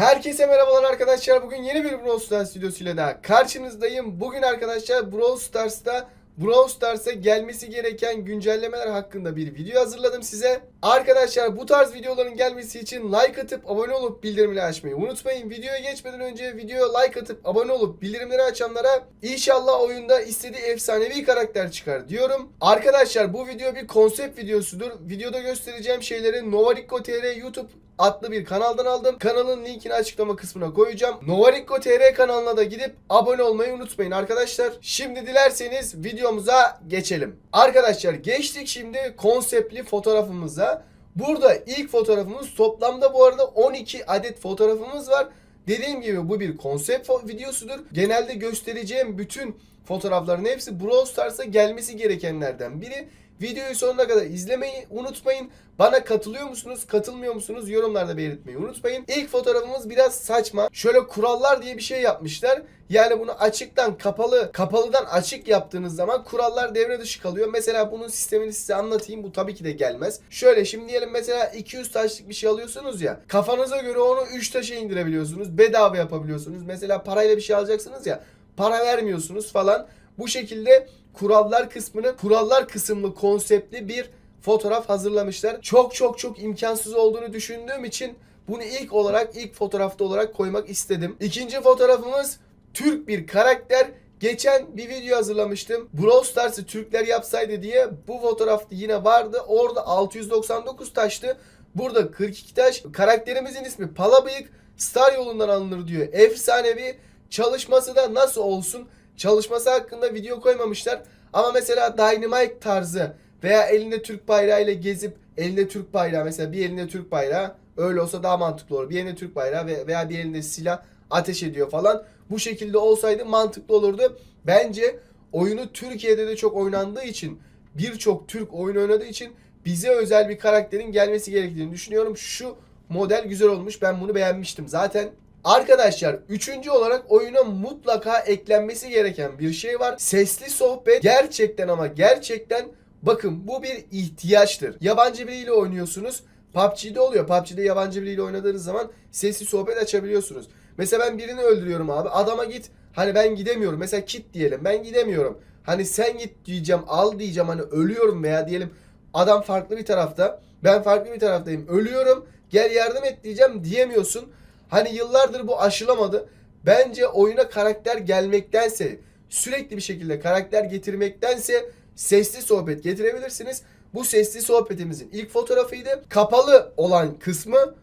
Herkese merhabalar arkadaşlar. Bugün yeni bir Brawl Stars videosuyla daha karşınızdayım. Bugün arkadaşlar Brawl Stars'ta Brawl Stars'a gelmesi gereken güncellemeler hakkında bir video hazırladım size. Arkadaşlar bu tarz videoların gelmesi için like atıp abone olup bildirimleri açmayı unutmayın. Videoya geçmeden önce videoya like atıp abone olup bildirimleri açanlara inşallah oyunda istediği efsanevi karakter çıkar diyorum. Arkadaşlar bu video bir konsept videosudur. Videoda göstereceğim şeyleri Novarikko TR YouTube adlı bir kanaldan aldım. Kanalın linkini açıklama kısmına koyacağım. Novarikko TR kanalına da gidip abone olmayı unutmayın arkadaşlar. Şimdi dilerseniz videomuza geçelim. Arkadaşlar geçtik şimdi konseptli fotoğrafımıza. Burada ilk fotoğrafımız toplamda bu arada 12 adet fotoğrafımız var. Dediğim gibi bu bir konsept videosudur. Genelde göstereceğim bütün fotoğrafların hepsi Brawl Stars'a gelmesi gerekenlerden biri. Videoyu sonuna kadar izlemeyi unutmayın. Bana katılıyor musunuz, katılmıyor musunuz yorumlarda belirtmeyi unutmayın. İlk fotoğrafımız biraz saçma. Şöyle kurallar diye bir şey yapmışlar. Yani bunu açıktan kapalı, kapalıdan açık yaptığınız zaman kurallar devre dışı kalıyor. Mesela bunun sistemini size anlatayım. Bu tabii ki de gelmez. Şöyle şimdi diyelim mesela 200 taşlık bir şey alıyorsunuz ya. Kafanıza göre onu 3 taşa indirebiliyorsunuz. Bedava yapabiliyorsunuz. Mesela parayla bir şey alacaksınız ya. Para vermiyorsunuz falan. Bu şekilde kurallar kısmını kurallar kısımlı konseptli bir fotoğraf hazırlamışlar. Çok çok çok imkansız olduğunu düşündüğüm için bunu ilk olarak ilk fotoğrafta olarak koymak istedim. İkinci fotoğrafımız Türk bir karakter. Geçen bir video hazırlamıştım. Brawl Stars'ı Türkler yapsaydı diye bu fotoğrafta yine vardı. Orada 699 taştı. Burada 42 taş. Karakterimizin ismi Palabıyık. Star yolundan alınır diyor. Efsanevi. Çalışması da nasıl olsun? Çalışması hakkında video koymamışlar. Ama mesela Dynamite tarzı veya elinde Türk bayrağı ile gezip elinde Türk bayrağı mesela bir elinde Türk bayrağı öyle olsa daha mantıklı olur. Bir elinde Türk bayrağı ve- veya bir elinde silah ateş ediyor falan. Bu şekilde olsaydı mantıklı olurdu. Bence oyunu Türkiye'de de çok oynandığı için birçok Türk oyun oynadığı için bize özel bir karakterin gelmesi gerektiğini düşünüyorum. Şu model güzel olmuş. Ben bunu beğenmiştim. Zaten Arkadaşlar üçüncü olarak oyuna mutlaka eklenmesi gereken bir şey var. Sesli sohbet gerçekten ama gerçekten bakın bu bir ihtiyaçtır. Yabancı biriyle oynuyorsunuz. PUBG'de oluyor. PUBG'de yabancı biriyle oynadığınız zaman sesli sohbet açabiliyorsunuz. Mesela ben birini öldürüyorum abi. Adama git. Hani ben gidemiyorum. Mesela kit diyelim. Ben gidemiyorum. Hani sen git diyeceğim. Al diyeceğim. Hani ölüyorum veya diyelim adam farklı bir tarafta. Ben farklı bir taraftayım. Ölüyorum. Gel yardım et diyeceğim diyemiyorsun. Hani yıllardır bu aşılamadı. Bence oyuna karakter gelmektense sürekli bir şekilde karakter getirmektense sesli sohbet getirebilirsiniz. Bu sesli sohbetimizin ilk fotoğrafıydı. Kapalı olan kısmı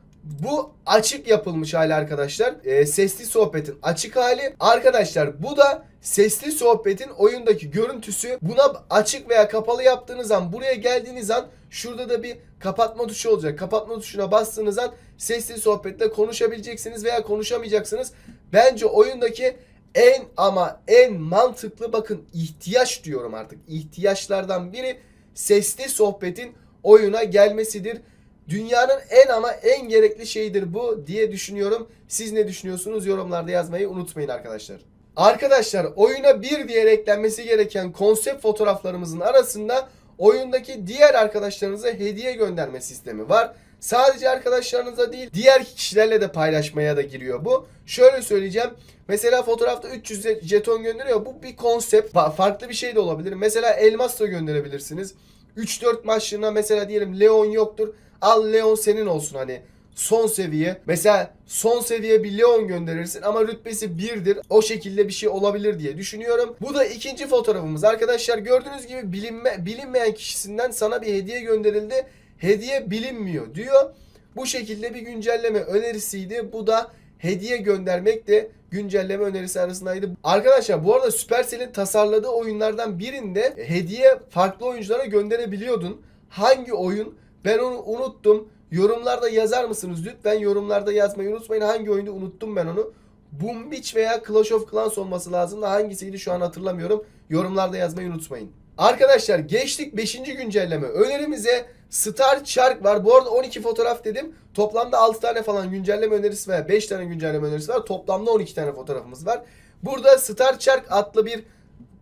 bu açık yapılmış hali arkadaşlar. Ee, sesli sohbetin açık hali. Arkadaşlar bu da sesli sohbetin oyundaki görüntüsü. Buna açık veya kapalı yaptığınız an buraya geldiğiniz an şurada da bir kapatma tuşu olacak. Kapatma tuşuna bastığınız an sesli sohbetle konuşabileceksiniz veya konuşamayacaksınız. Bence oyundaki en ama en mantıklı bakın ihtiyaç diyorum artık. ihtiyaçlardan biri sesli sohbetin oyuna gelmesidir. Dünyanın en ama en gerekli şeyidir bu diye düşünüyorum. Siz ne düşünüyorsunuz? Yorumlarda yazmayı unutmayın arkadaşlar. Arkadaşlar oyuna bir diğer eklenmesi gereken konsept fotoğraflarımızın arasında oyundaki diğer arkadaşlarınıza hediye gönderme sistemi var. Sadece arkadaşlarınıza değil diğer kişilerle de paylaşmaya da giriyor bu. Şöyle söyleyeceğim. Mesela fotoğrafta 300 je- jeton gönderiyor. Bu bir konsept. Fa- Farklı bir şey de olabilir. Mesela elmas da gönderebilirsiniz. 3-4 maçlığına mesela diyelim Leon yoktur. Al Leon senin olsun hani son seviye. Mesela son seviye bir Leon gönderirsin ama rütbesi 1'dir. O şekilde bir şey olabilir diye düşünüyorum. Bu da ikinci fotoğrafımız. Arkadaşlar gördüğünüz gibi bilinme, bilinmeyen kişisinden sana bir hediye gönderildi. Hediye bilinmiyor diyor. Bu şekilde bir güncelleme önerisiydi. Bu da hediye göndermek de güncelleme önerisi arasındaydı. Arkadaşlar bu arada Supercell'in tasarladığı oyunlardan birinde hediye farklı oyunculara gönderebiliyordun. Hangi oyun? Ben onu unuttum. Yorumlarda yazar mısınız? Lütfen yorumlarda yazmayı unutmayın. Hangi oyunda unuttum ben onu. Boom Beach veya Clash of Clans olması lazım da hangisiydi şu an hatırlamıyorum. Yorumlarda yazmayı unutmayın. Arkadaşlar geçtik 5. güncelleme. Önerimize Star Shark var. Bu arada 12 fotoğraf dedim. Toplamda 6 tane falan güncelleme önerisi veya 5 tane güncelleme önerisi var. Toplamda 12 tane fotoğrafımız var. Burada Star Shark adlı bir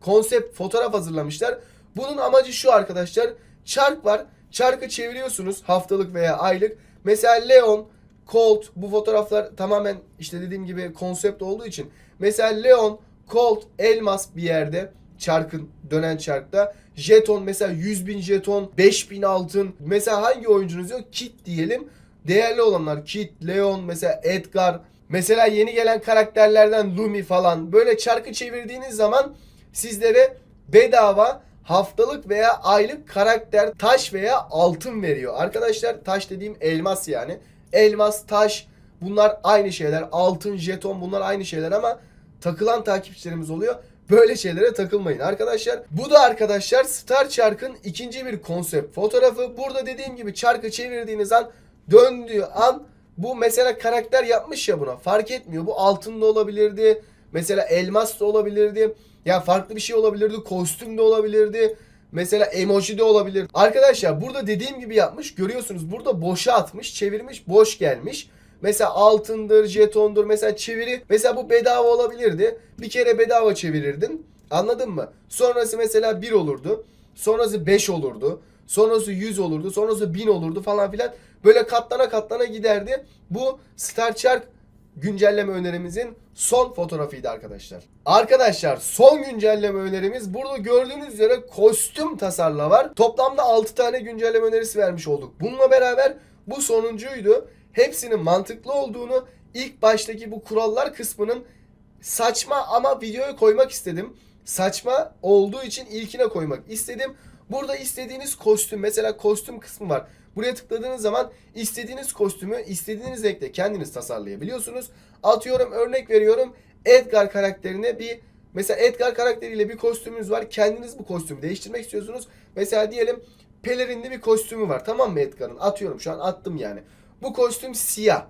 konsept fotoğraf hazırlamışlar. Bunun amacı şu arkadaşlar. Çark var. Çarkı çeviriyorsunuz haftalık veya aylık. Mesela Leon Colt bu fotoğraflar tamamen işte dediğim gibi konsept olduğu için. Mesela Leon, Colt, Elmas bir yerde çarkın dönen çarkta. Jeton mesela 100 bin jeton 5000 altın. Mesela hangi oyuncunuz yok? Kit diyelim. Değerli olanlar Kit, Leon mesela Edgar. Mesela yeni gelen karakterlerden Lumi falan. Böyle çarkı çevirdiğiniz zaman sizlere bedava haftalık veya aylık karakter taş veya altın veriyor. Arkadaşlar taş dediğim elmas yani. Elmas, taş bunlar aynı şeyler. Altın, jeton bunlar aynı şeyler ama takılan takipçilerimiz oluyor. Böyle şeylere takılmayın arkadaşlar. Bu da arkadaşlar Star Çark'ın ikinci bir konsept fotoğrafı. Burada dediğim gibi çarkı çevirdiğiniz an döndüğü an bu mesela karakter yapmış ya buna fark etmiyor. Bu altın da olabilirdi. Mesela elmas da olabilirdi. Ya farklı bir şey olabilirdi. Kostüm de olabilirdi. Mesela emoji de olabilir. Arkadaşlar burada dediğim gibi yapmış. Görüyorsunuz burada boşa atmış, çevirmiş, boş gelmiş. Mesela altındır, jetondur. Mesela çeviri. Mesela bu bedava olabilirdi. Bir kere bedava çevirirdin. Anladın mı? Sonrası mesela 1 olurdu. Sonrası 5 olurdu. Sonrası 100 olurdu. Sonrası 1000 olurdu falan filan. Böyle katlana katlana giderdi. Bu Star Shark güncelleme önerimizin son fotoğrafıydı arkadaşlar. Arkadaşlar son güncelleme önerimiz burada gördüğünüz üzere kostüm tasarla var. Toplamda 6 tane güncelleme önerisi vermiş olduk. Bununla beraber bu sonuncuydu. Hepsinin mantıklı olduğunu ilk baştaki bu kurallar kısmının saçma ama videoya koymak istedim. Saçma olduğu için ilkine koymak istedim. Burada istediğiniz kostüm mesela kostüm kısmı var. Buraya tıkladığınız zaman istediğiniz kostümü istediğiniz renkte kendiniz tasarlayabiliyorsunuz. Atıyorum örnek veriyorum Edgar karakterine bir mesela Edgar karakteriyle bir kostümünüz var. Kendiniz bu kostümü değiştirmek istiyorsunuz. Mesela diyelim pelerinli bir kostümü var tamam mı Edgar'ın? Atıyorum şu an attım yani. Bu kostüm siyah.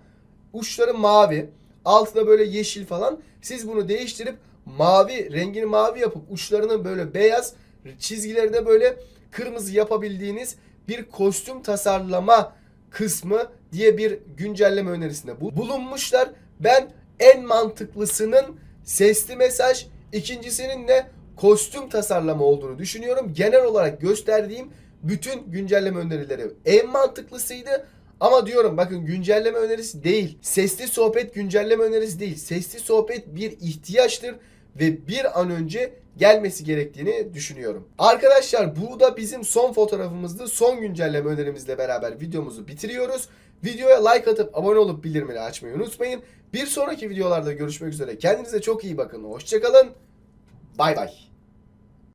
Uçları mavi. Altı da böyle yeşil falan. Siz bunu değiştirip mavi rengini mavi yapıp uçlarını böyle beyaz çizgileri de böyle kırmızı yapabildiğiniz bir kostüm tasarlama kısmı diye bir güncelleme önerisinde bu- bulunmuşlar. Ben en mantıklısının sesli mesaj, ikincisinin de kostüm tasarlama olduğunu düşünüyorum. Genel olarak gösterdiğim bütün güncelleme önerileri en mantıklısıydı. Ama diyorum bakın güncelleme önerisi değil. Sesli sohbet güncelleme önerisi değil. Sesli sohbet bir ihtiyaçtır ve bir an önce gelmesi gerektiğini düşünüyorum. Arkadaşlar bu da bizim son fotoğrafımızdı. Son güncelleme önerimizle beraber videomuzu bitiriyoruz. Videoya like atıp abone olup bildirimleri açmayı unutmayın. Bir sonraki videolarda görüşmek üzere. Kendinize çok iyi bakın. Hoşçakalın. Bay bay.